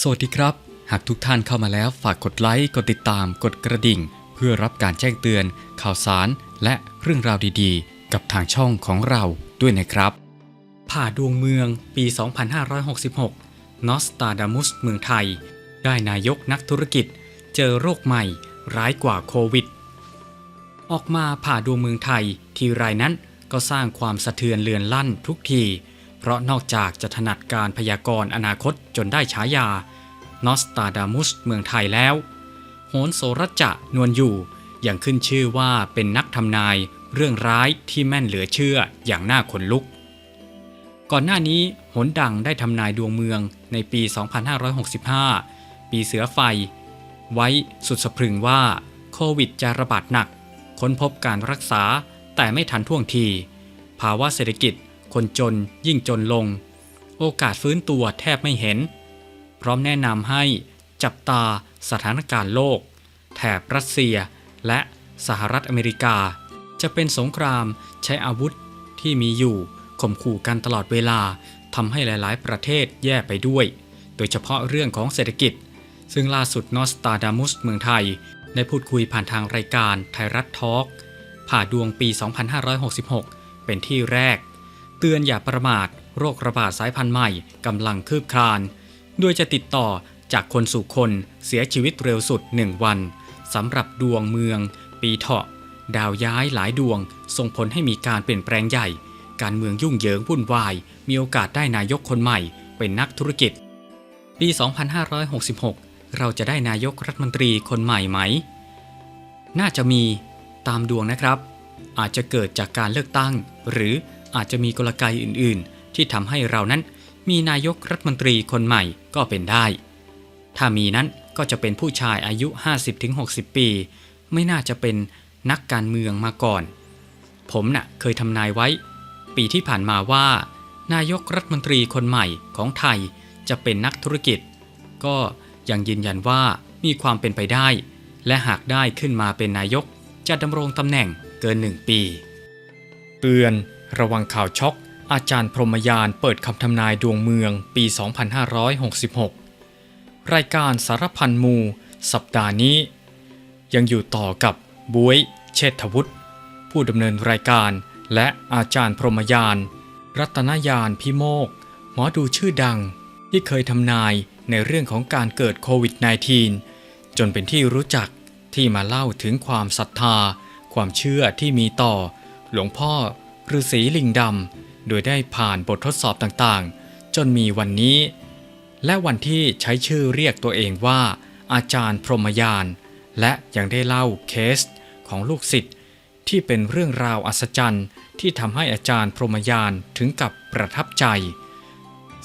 สวัสดีครับ หากทุกท่านเข้ามาแล้วฝากกดไลค์ กดติดตาม กดกระดิ่ง เพื่อรับการแจ้งเตือน ข่าวสาร และเรื่องราวดีๆ กับทางช่องของเราด้วยนะครับ ผ่าดวงเมืองปี 2566 นอสตาดามุสเมืองไทย ได้นายกนักธุรกิจ เจอโรคใหม่ ร้ายกว่าโควิด ออกมาผ่าดวงเมืองไทย ทีไรนั้นก็สร้างความสะเทือนเลือนลั่นทุกที เพราะนอกจากจะถนัดการพยากรณ์อนาคตจนได้ฉายานอสตาดามุสเมืองไทยแล้ว โหนโสรัจะนวลอยู่ยังขึ้นชื่อว่าเป็นนักทำนายเรื่องร้ายที่แม่นเหลือเชื่ออย่างน่าขนลุก ก่อนหน้านี้โหนดังได้ทำนายดวงเมืองในปี 2565 ปีเสือไฟ ไว้สุดสะพรึงว่าโควิดจะระบาดหนัก ค้นพบการรักษาแต่ไม่ทันท่วงที ภาวะเศรษฐกิจ คนจนยิ่งจนลง โอกาสฟื้นตัวแทบไม่เห็น พร้อมแนะนำให้จับตาสถานการณ์โลก แถบรัสเซียและสหรัฐอเมริกา จะเป็นสงครามใช้อาวุธที่มีอยู่ข่มขู่กันตลอดเวลาทำให้หลาย ๆ ประเทศแย่ไปด้วย โดยเฉพาะเรื่องของเศรษฐกิจ ซึ่งล่าสุดนอสตาดามุสเมืองไทย ได้พูดคุยผ่านทางรายการไทยรัฐทอล์กผ่าดวงปี 2566 เป็นที่แรก เตือนอย่าประมาท โรคระบาดสายพันธุ์ใหม่กำลังคืบคลาน โดยจะติดต่อจากคนสู่คนเสียชีวิตเร็วสุด 1 วันสำหรับดวงเมือง ปีเถาะ ดาวย้ายหลายดวง ส่งผลให้มีการเปลี่ยนแปลงใหญ่ การเมืองยุ่งเหยิงวุ่นวาย มีโอกาสได้นายกคนใหม่ เป็นนักธุรกิจ ปี 2566 เราจะได้นายกรัฐมนตรีคนใหม่ไหม น่าจะมีตามดวงนะครับ อาจจะเกิดจากการเลือกตั้ง หรือ อาจจะมีกลไกอื่นๆ ที่ทำให้เรานั้น มีนายกรัฐมนตรีคนใหม่ก็เป็นได้ ถ้ามีนั้นก็จะเป็นผู้ชายอายุ 50-60 ปี ไม่น่าจะเป็นนักการเมืองมาก่อน ผมน่ะเคยทำนายไว้ ปีที่ผ่านมาว่า นายกรัฐมนตรีคนใหม่ของไทยจะเป็นนักธุรกิจ ก็ยังยืนยันว่ามีความเป็นไปได้ และหากได้ขึ้นมาเป็นนายกจะดำรงตำแหน่งเกินหนึ่งปี เตือน ระวังข่าวช็อก อาจารย์พรหมยานเปิดคำทำนายดวงเมืองปี 2566 รายการสารพันมู สัปดาห์นี้ ยังอยู่ต่อกับบุ้ยเชษฐวุฒิผู้ดำเนินรายการและอาจารย์พรหมยาน รัตนยานพิโมก หมอดูชื่อดังที่เคยทำนายในเรื่องของการเกิดโควิด -19 จนเป็นที่รู้จักที่มาเล่าถึงความศรัทธา ความเชื่อที่มีต่อ หลวงพ่อ ฤาษีลิงดำ โดยได้ผ่านบททดสอบต่างๆ จนมีวันนี้ และวันที่ใช้ชื่อเรียกตัวเองว่า อาจารย์พรหมยาน และยังได้เล่าเคสของลูกศิษย์ที่เป็นเรื่องราวอัศจรรย์ที่ทำให้อาจารย์พรหมยานถึงกับประทับใจ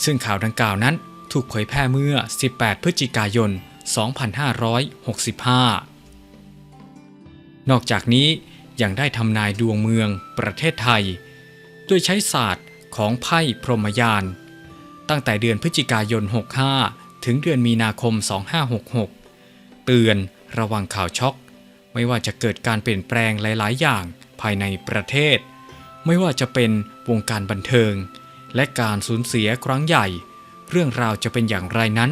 ซึ่งข่าวดังกล่าวนั้นถูกเผยแพร่เมื่อ 18 พฤศจิกายน 2565 นอกจากนี้ ยังได้ทำนายดวงเมืองประเทศไทย โดยใช้ศาสตร์ของไพ่พรหมยาน ตั้งแต่เดือนพฤศจิกายน 65 ถึงเดือนมีนาคม 2566 เตือนระวังข่าวช็อก ไม่ว่าจะเกิดการเปลี่ยนแปลงหลาย ๆ อย่างภายในประเทศ ไม่ว่าจะเป็นวงการบันเทิง และการสูญเสียครั้งใหญ่ เรื่องราวจะเป็นอย่างไรนั้น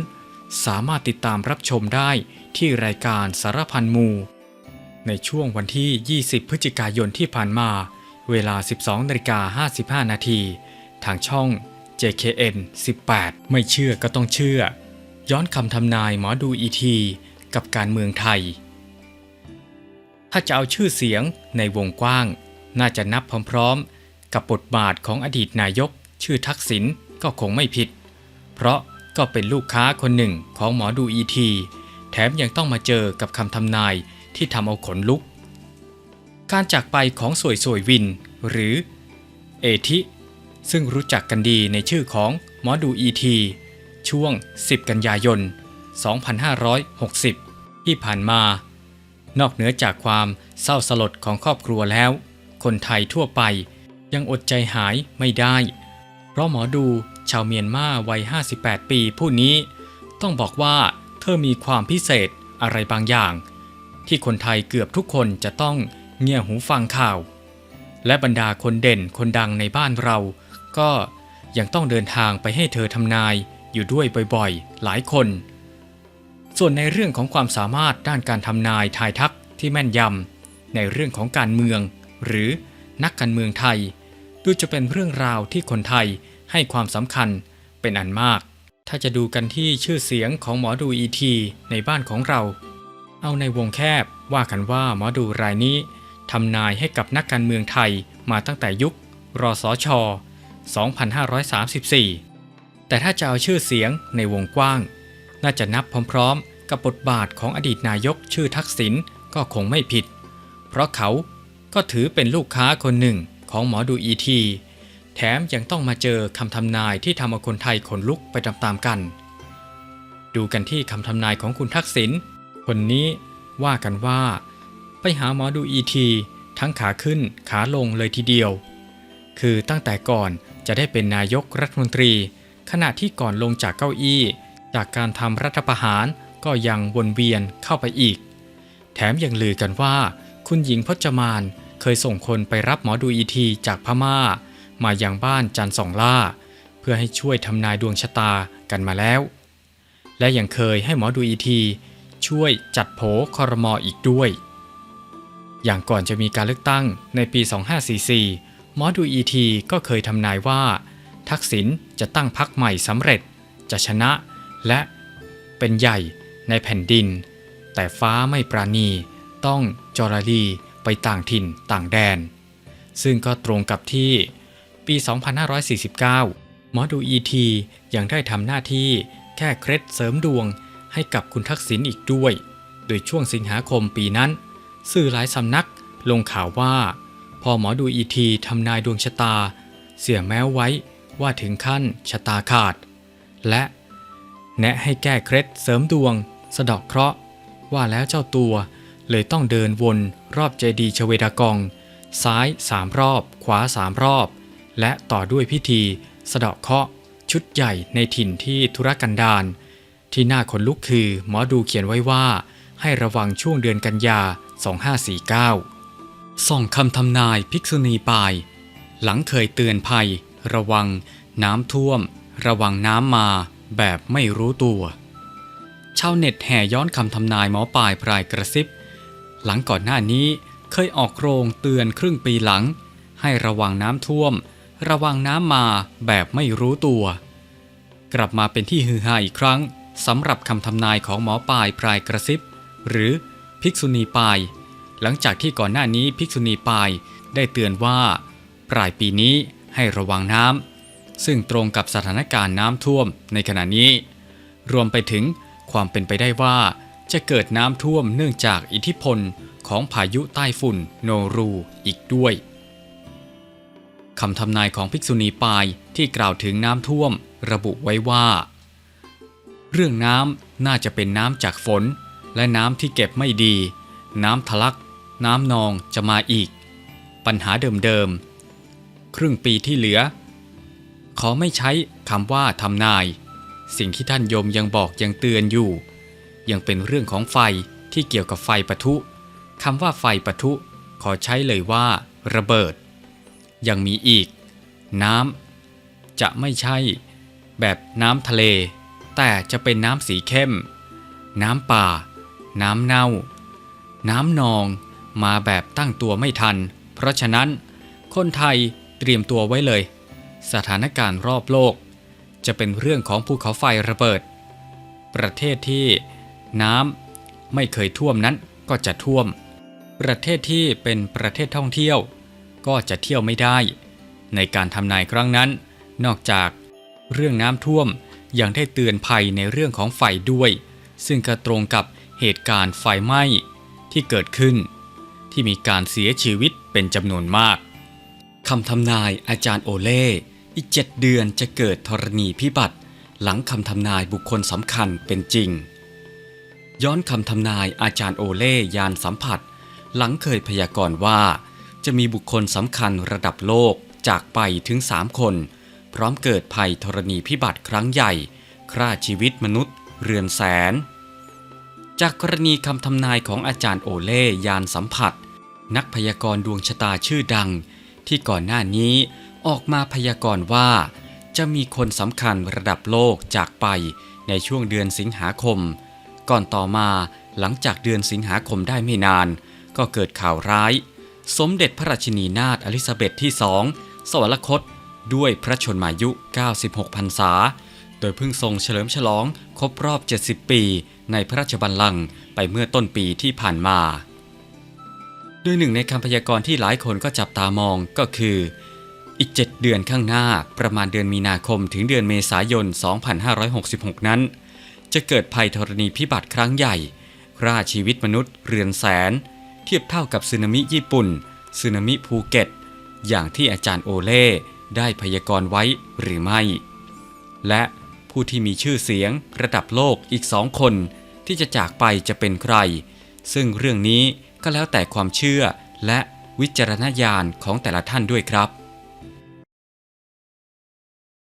สามารถติดตามรับชมได้ที่รายการสารพันมู ในช่วงวันที่ 20 พฤศจิกายนที่ผ่านมา เวลา 12นาฬิกา55 นาที ทางช่อง JKN 18 ไม่เชื่อก็ต้องเชื่อ ย้อนคำทำนายหมอดูอีทีกับการเมืองไทย ถ้าจะเอาชื่อเสียงในวงกว้าง น่าจะนับพร้อมๆ กับบทบาทของอดีตนายก ชื่อทักษิณก็คงไม่ผิด เพราะก็เป็นลูกค้าคนหนึ่งของหมอดูอีที แถมยังต้องมาเจอกับคำทำนาย ที่ทำเอาขนลุก การจากไปของสวยสวยวิน หรือเอทิ ซึ่งรู้จักกันดีในชื่อของหมอดูอีทีช่วง 10 กันยายน 2560 ที่ผ่านมา นอกเหนือจากความเศร้าสลดของครอบครัวแล้ว คนไทยทั่วไปยังอดใจหายไม่ได้ เพราะหมอดูชาวเมียนมาวัย 58 ปีผู้นี้ ต้องบอกว่าเธอมีความพิเศษอะไรบางอย่าง ที่คนไทยเกือบทุกคนจะต้องเงี่ยหูฟังข่าว และบรรดาคนเด่นคนดังในบ้านเรา ก็ยังต้องเดินทางไปให้เธอทำนายอยู่ด้วยบ่อยๆ หลายคน ส่วนในเรื่องของความสามารถด้านการทำนายทายทักที่แม่นยำในเรื่องของการเมือง หรือนักการเมืองไทย ดูจะเป็นเรื่องราวที่คนไทยให้ความสำคัญเป็นอันมาก ถ้าจะดูกันที่ชื่อเสียงของหมอดูอีทีในบ้านของเรา เอาในวงแคบว่ากันว่าหมอดูรายนี้ทำนายให้กับนักการเมืองไทยมาตั้งแต่ยุค รสช 2534 แต่ถ้าจะเอาชื่อเสียงในวงกว้าง น่าจะนับพร้อมๆ กับบทบาทของอดีตนายกชื่อทักษิณก็คงไม่ผิด เพราะเขาก็ถือเป็นลูกค้าคนหนึ่งของหมอดูอีที แถมยังต้องมาเจอคำทำนายที่ทำเอาคนไทยขนลุกไปตามๆกัน ดูกันที่คำทำนายของคุณทักษิณ คนนี้ว่ากันว่า ไปหาหมอดูอีทีทั้งขาขึ้นขาลงเลยทีเดียว คือตั้งแต่ก่อนจะได้เป็นนายกรัฐมนตรี ขณะที่ก่อนลงจากเก้าอี้ จากการทำรัฐประหารก็ยังวนเวียนเข้าไปอีก แถมยังลือกันว่า คุณหญิงพจมานเคยส่งคนไปรับหมอดูอีทีจากพม่า มายังบ้านจันสองล่า เพื่อให้ช่วยทำนายดวงชะตากันมาแล้ว และยังเคยให้หมอดูอีที ช่วยจัดโผคอรมออีกด้วย อย่างก่อนจะมีการเลือกตั้งในปี 2544 หมอดูอีทีก็เคยทำนายว่า ทักษิณจะตั้งพรรคใหม่สำเร็จ จะชนะและเป็นใหญ่ในแผ่นดิน แต่ฟ้าไม่ปราณีต้องจรลีไปต่างถิ่นต่างแดน ซึ่งก็ตรงกับที่ปี 2549 หมอดูอีทียังได้ทำหน้าที่แค่เคล็ดเสริมดวง ให้กับคุณทักษิณอีกด้วย โดยช่วงสิงหาคมปีนั้น สื่อหลายสำนักลงข่าวว่า พอหมอดูอีทีทำนายดวงชะตา เสี่ยแม้ไว้ว่าถึงขั้นชะตาขาด และแนะให้แก้เคล็ดเสริมดวง สะเดอกเคราะห์ ว่าแล้วเจ้าตัวเลยต้องเดินวนรอบเจดีย์ชเวดากอง ซ้ายสามรอบ ขวาสามรอบ และต่อด้วยพิธี สะเดาะเคราะห์ชุดใหญ่ในถิ่นที่ธุรกันดาร ที่น่าขนลุกคือหมอดูเขียนไว้ว่า ให้ระวังช่วงเดือนกันยา 2549ส่องคำทำนายภิกษุณีปาย หลังเคยเตือนภัย ระวัง น้ำท่วม ระวังน้ำมา แบบไม่รู้ตัวชาวเน็ตแห่ย้อนคำทำนายหมอปลายพรายกระซิบ หลังก่อนหน้านี้เคยออกโรงเตือนครึ่งปีหลัง ให้ระวังน้ำท่วม ระวังน้ำมาแบบไม่รู้ตัว กลับมาเป็นที่ฮือฮาอีกครั้ง สำหรับคำทำนายของหมอปลายพรายกระซิบ หรือภิกษุณีปลาย หลังจากที่ก่อนหน้านี้ภิกษุณีปลายได้เตือนว่า ปลายปีนี้ให้ระวังน้ำซึ่งตรงกับสถานการณ์น้ำท่วมในขณะนี้ รวมไปถึงความเป็นไปได้ว่าจะเกิดน้ำท่วมเนื่องจากอิทธิพลของพายุใต้ฝุ่นโนรูอีกด้วยคำทำนายของภิกษุณีปายที่กล่าวถึงน้ำท่วมระบุไว้ว่า เรื่องน้ำน่าจะเป็นน้ำจากฝน และน้ำที่เก็บไม่ดี น้ำทะลัก น้ำนองจะมาอีก ปัญหาเดิมๆ ครึ่งปีที่เหลือ ขอไม่ใช้คำว่าทำนาย สิ่งที่ท่านโยมยังบอกยังเตือนอยู่ ยังเป็นเรื่องของไฟที่เกี่ยวกับไฟปะทุคำว่าไฟปะทุ ขอใช้เลยว่า ระเบิด ยังมีอีก น้ำจะไม่ใช่ แบบน้ำทะเล แต่จะเป็นน้ำสีเข้ม น้ำป่า น้ำเน่า น้ำนอง มาแบบตั้งตัวไม่ทัน เพราะฉะนั้นคนไทยเตรียมตัวไว้เลย สถานการณ์รอบโลก จะเป็นเรื่องของภูเขาไฟระเบิด ประเทศที่น้ำไม่เคยท่วมนั้นก็จะท่วม ประเทศที่เป็นประเทศท่องเที่ยว ก็จะเที่ยวไม่ได้ ในการทำนายครั้งนั้น นอกจากเรื่องน้ำท่วม ยังได้เตือนภัยในเรื่องของไฟด้วย ซึ่งก็ตรงกับเหตุการณ์ไฟไหม้ที่เกิดขึ้น ที่มีการเสียชีวิตเป็นจำนวนมากคำทำนายอาจารย์โอเล่อีกเจ็ดเดือนจะเกิดธรณีพิบัติ หลังคำทำนายบุคคลสำคัญเป็นจริง ย้อนคำทำนายอาจารย์โอเล่ยานสัมผัส หลังเคยพยากรณ์ว่า จะมีบุคคลสำคัญระดับโลกจากไปถึงสามคน พร้อมเกิดภัยธรณีพิบัติครั้งใหญ่ฆ่าชีวิตมนุษย์ เรือนแสน จากกรณีคำทำนายของอาจารย์โอเล่ยานสัมผัส นักพยากรณ์ดวงชะตาชื่อดัง ที่ก่อนหน้านี้ออกมาพยากรณ์ว่าจจะมีคนสำคัญระดับโลกจากไปในช่วงเดือนสิงหาคม ก่อนต่อมาหลังจากเดือนสิงหาคมได้ไม่นาน ก็เกิดข่าวร้าย สมเด็จพระราชินีนาถอลิซาเบธที่สองสวรรคต ด้วยพระชนมายุ 96 พรรษา โดยเพิ่งทรงเฉลิมฉลองครบรอบ 70 ปีในพระราชบัลลังก์ไปเมื่อต้นปีที่ผ่านมาโดยหนึ่งในคำพยากรณ์ที่หลายคนก็จับตามองก็คือ อีก 7 เดือนข้างหน้าประมาณเดือนมีนาคมถึงเดือนเมษายน 2566 นั้น จะเกิดภัยธรณีพิบัติครั้งใหญ่ฆ่าชีวิตมนุษย์เรือนแสน เทียบเท่ากับสึนามิญี่ปุ่นสึนามิภูเก็ต อย่างที่อาจารย์โอเล่ ได้พยากรณ์ไว้หรือไม่ และผู้ที่มีชื่อเสียงระดับโลกอีกสองคนที่จะจากไปจะเป็นใคร ซึ่งเรื่องนี้ก็แล้วแต่ความเชื่อและวิจารณญาณของแต่ละท่านด้วยครับ